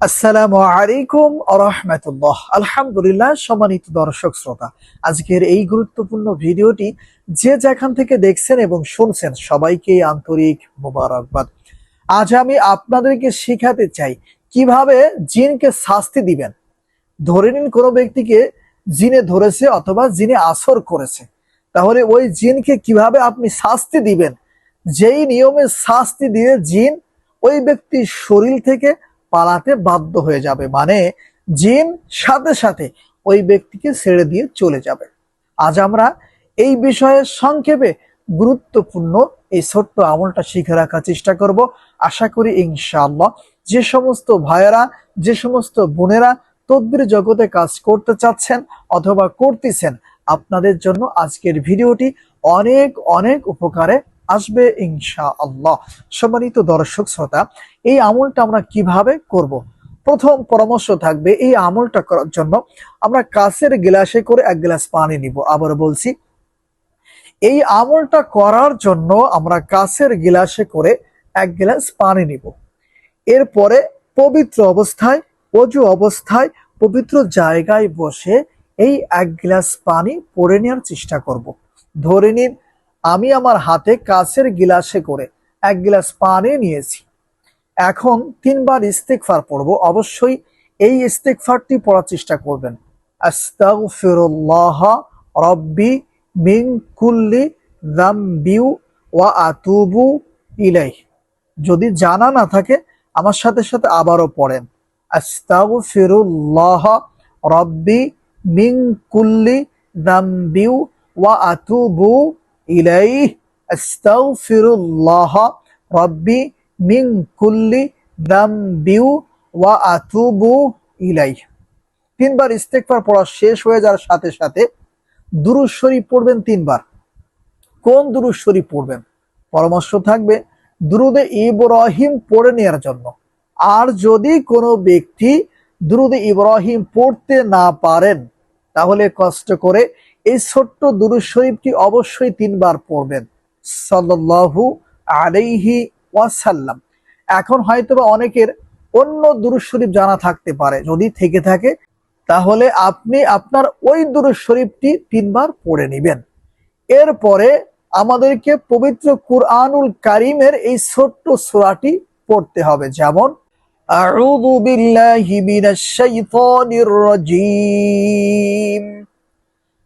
আসসালামু আলাইকুম আরহামতুল্লাহ। আলহামদুলিল্লাহ, সম্মানিত দর্শক শ্রোতা, আজকের এই গুরুত্বপূর্ণ ভিডিওটি যে যেখান থেকে দেখছেন এবং শুনছেন, সবাইকে আন্তরিক মোবারকবাদ। আজ আমি আপনাদেরকে শেখাতে চাই, কীভাবে জিনকে শাস্তি দিবেন। ধরে নিন কোনো ব্যক্তিকে জিনে ধরেছে অথবা জিনে আসর করেছে। তাহলে ওই জিনকে কীভাবে আপনি শাস্তি দিবেন? যেই নিয়মে শাস্তি দিয়ে জিন ওই ব্যক্তির শরীর থেকে পালাতে বাধ্য হয়ে যাবে। মানে জিন সাথে সাথে ওই ব্যক্তিকে ছেড়ে দিয়ে চলে যাবে। আজ আমরা এই বিষয়ে সংক্ষেপে গুরুত্বপূর্ণ এই ছোট্ট আমলটা শিখে রাখার চেষ্টা করব। আশা করি ইনশাআল্লাহ যে সমস্ত ভাইয়েরা, যে সমস্ত বোনেরা তদ্বির জগতে কাজ করতে চাচ্ছেন অথবা করতেছেন, আপনাদের জন্য আজকের ভিডিওটি অনেক অনেক উপকারে আসবে ইনশা আল্লাহ সম্মানিত দর্শক শ্রোতা, এই আমলটা আমরা কীভাবে করব। প্রথম পরামর্শ থাকবে এই আমলটা করার জন্য আমরা কাছের গ্লাসে করে এক গ্লাস পানি নিব আবার বলছি, এই আমলটা করার জন্য আমরা কাছের গ্লাসে করে এক গ্লাস পানি নিব এরপরে পবিত্র অবস্থায়, অজু অবস্থায়, পবিত্র জায়গায় বসে এই এক গ্লাস পানি পরে নেওয়ার চেষ্টা করব। ধরে নিন আমি আমার হাতে কাছের গিলাসে করে এক গিলাস পানি নিয়েছি। এখন তিনবার ইস্তেকফার পড়ব। অবশ্যই এই ইস্তেকফারটি পড়ার চেষ্টা করবেন। আস্তাগফিরুল্লাহ রব্বি মিন কুল্লি যামবিউ ওয়া আতুবু ইলাই যদি জানা না থাকে, আমার সাথে সাথে আবারও পড়েন। আস্তাগফিরুল্লাহ রব্বি মিন কুল্লি যামবিউ ওয়া আতুবু ইলাইহ আস্তাগফিরুল্লাহ রব্বি মিন কুল্লি যামবিউ ওয়া আতুবু ইলাইহ তিনবার ইস্তেগফার পড়া শেষ হয়ে যাওয়ার সাথে সাথে দুরূদ শরীফ পড়বেন তিনবার। কোন দুরূদ শরীফ পড়বেন? পরামর্শ থাকবে, দুরুদে ইব্রাহিম পড়ে নেওয়ার জন্য। আর যদি কোনো ব্যক্তি দুরুদে ইব্রাহিম পড়তে না পারেন, তাহলে কষ্ট করে এই ছোট্ট দুরুদ শরীফটি অবশ্যই তিনবার পড়বেন। সাল্লাল্লাহু আলাইহি ওয়াসাল্লাম। এখন হয়তোবা অনেকের অন্য দুরুদ শরীফ জানা থাকতে পারে। যদি থেকে থাকে, তাহলে আপনি আপনার ওই দুরুদ শরীফটি তিনবার পড়ে নেবেন। এরপরে আমাদেরকে পবিত্র কুরআনুল কারিমের এই ছোট্ট সূরাটি পড়তে হবে। যেমন, আউযু বিল্লাহি মিনাশ শাইতানির রাজীম।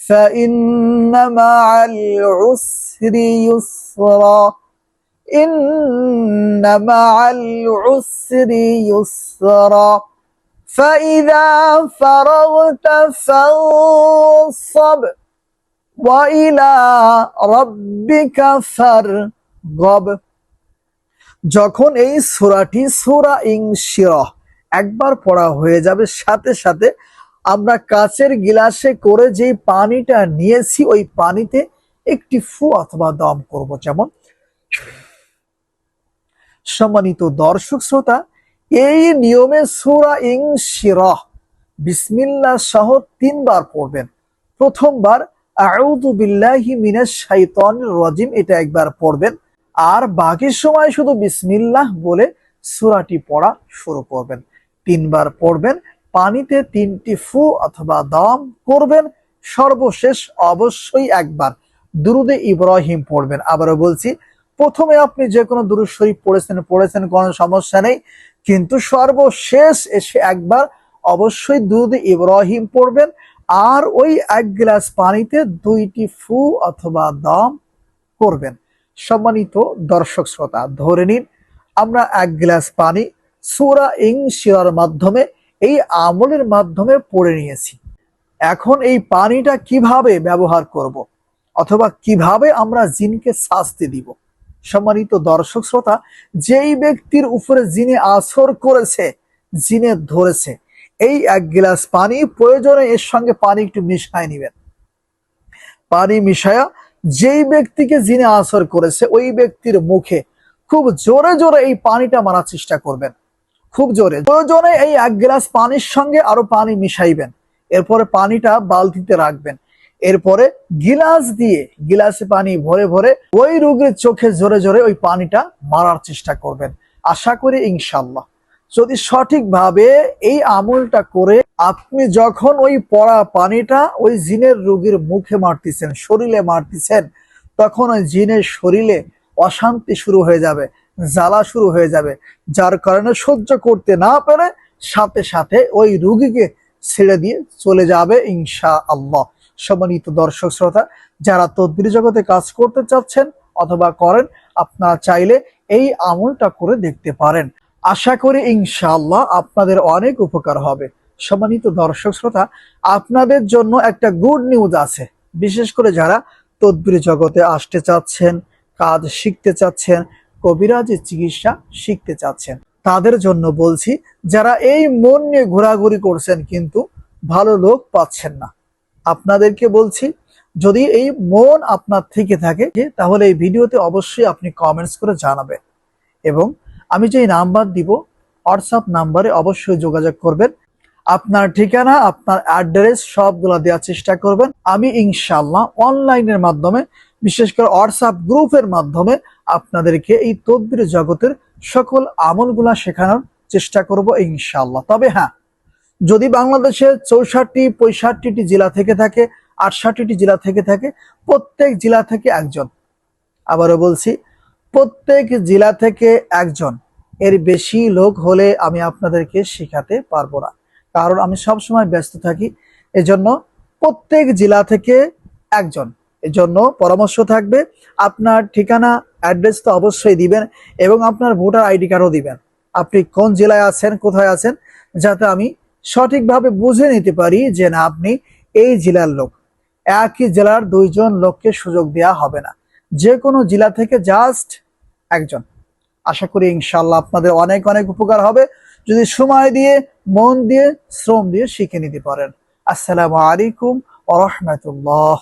فإن مع العسر يسرا إن مع العسر يسرا فإذا فرغت فانصب وإلى ربك فارغب যখন এই সূরাটি সূরা ইনশিরাহ একবার পড়া হয়ে যাবে সাথে সাথে আমরা কাচের গিলাসে করে যে পানিটা নিয়েছি, ওই পানিতে একটি ফু অথবা দম করব। যেমন, সম্মানিত দর্শক শ্রোতা, এই নিয়মে সূরা ইনশিরাহ, বিসমিল্লাহ সহ তিনবার পড়বেন। প্রথমবার, আউযু বিল্লাহি এটা একবার পড়বেন। আর বাকি সময় শুধু বিসমিল্লাহ বলে সূরাটি পড়া শুরু করবেন। তিনবার পড়বেন পানিতে তিনটি ফু অথবা দম করবেন। সর্বশেষ অবশ্যই একবার দুরুদে ইব্রাহিম পড়বেন। আবারও বলছি, প্রথমে আপনি যে কোনো দুরুদ শরীফ পড়েছেন পড়েছেন, কোনো সমস্যা নেই। কিন্তু সর্বশেষ এসে একবার অবশ্যই দুরুদে ইব্রাহিম পড়বেন। আর ওই এক গ্লাস পানিতে দুইটি ফু অথবা দম করবেন। সম্মানিত দর্শক শ্রোতা, ধরে নিন, আমরা এক গ্লাস পানি সুরা ইং শিরার মাধ্যমে এই আমলের মাধ্যমে পড়ে নিয়েছি। এখন এই পানিটা কীভাবে ব্যবহার করব। অথবা কীভাবে আমরা জিনকে শাস্তি দিব? সম্মানিত দর্শক শ্রোতা, যেই ব্যক্তির উপরে জিনে আসর করেছে জিনে ধরেছে, এই এক গ্লাস পানি প্রয়োজনে এর সঙ্গে পানি একটু মিশায় নেবেন। পানি মিশায়া যেই ব্যক্তিকে জিনে আসর করেছে, ওই ব্যক্তির মুখে খুব জোরে জোরে এই পানিটা মারার চেষ্টা করবেন। খুব জোরে। প্রয়োজনে এই এক গ্লাস পানির সঙ্গে আরও পানি মিশাইবেন। এরপরে পানিটা বালতিতে রাখবেন। এরপরে গিলাস দিয়ে, গিলাসে পানি ভরে ভরে ওই রোগীর চোখে জোরে জোরে ওই পানিটা মারার চেষ্টা করবেন। আশা করি ইনশাল্লাহ যদি সঠিকভাবে এই আমলটা করে আপনি যখন ওই পড়া পানিটা ওই জিনের রোগীর মুখে মারতেছেন, শরীরে মারতেছেন, তখন ওই জিনের শরীরে অশান্তি শুরু হয়ে যাবে। জ্বালা শুরু হয়ে যাবে, যার কারণে সহ্য করতে না পেরে সাথে সাথে ওই রুগীকে ছেড়ে দিয়ে চলে যাবে ইনশা আল্লাহ সম্মানিত দর্শক শ্রোতা, যারা তদ্বির জগতে কাজ করতে চাচ্ছেন অথবা করেন, আপনারা চাইলে এই আমলটা করে দেখতে পারেন। আশা করি ইনশাআল্লাহ আপনাদের অনেক উপকার হবে। সম্মানিত দর্শক শ্রোতা, আপনাদের জন্য একটা গুড নিউজ আছে। বিশেষ করে যারা তদ্বির জগতে আসতে চাচ্ছেন, কাজ শিখতে চাচ্ছেন কবিরাজের চিকিৎসা শিখতে চাচ্ছেন। তাদের জন্য বলছি, যারা এই মন নিয়ে ঘোরাঘুরি করছেন কিন্তু ভালো লোক পাচ্ছেন না। আপনাদেরকে বলছি, যদি এই মন আপনার থেকে থাকে, তাহলে এই ভিডিওতে অবশ্যই আপনি কমেন্টস করে জানাবেন। এবং আমি যে নাম্বার দিব হোয়াটসঅ্যাপ নাম্বারে অবশ্যই যোগাযোগ করবেন। আপনার ঠিকানা, আপনার অ্যাড্রেস সবগুলো দেওয়ার চেষ্টা করবেন। আমি ইনশাল্লাহ অনলাইনের মাধ্যমে বিশেষ করে হোয়াটসঅ্যাপ গ্রুপের মাধ্যমে আপনাদেরকে এই তদ্বির জগতের সকল আমলগুলা শেখানোর চেষ্টা করব ইনশাল্লাহ তবে হ্যাঁ যদি বাংলাদেশের চৌষট্টি, পঁয়ষট্টিটি জেলা থেকে থাকে, আটষট্টিটি জেলা থেকে থাকে, প্রত্যেক জেলা থেকে একজন। আবারও বলছি, প্রত্যেক জেলা থেকে একজন। এর বেশি লোক হলে আমি আপনাদেরকে শেখাতে পারব না। কারণ আমি সবসময় ব্যস্ত থাকি, এজন্য প্রত্যেক জেলা থেকে একজন। এজন্য পরামর্শ থাকবে। আপনার ঠিকানা, অ্যাড্রেস তো অবশ্যই দিবেন এবং আপনার ভোটার আইডি কার্ডও দিবেন। আপনি কোন জেলায় আছেন, কোথায় আছেন, যাতে আমি সঠিকভাবে বুঝে নিতে পারি যে না, আপনি এই জেলার লোক। একই জেলার দুইজন লোককে সুযোগ দেওয়া হবে না। যে কোনো জেলা থেকে জাস্ট একজন। আশা করি ইনশাল্লাহ আপনাদের অনেক অনেক উপকার হবে। যদি সময় দিয়ে, মন দিয়ে, শ্রম দিয়ে শিখে নিতে পারেন। আসসালামু আলাইকুম ওরহমতুল্লাহ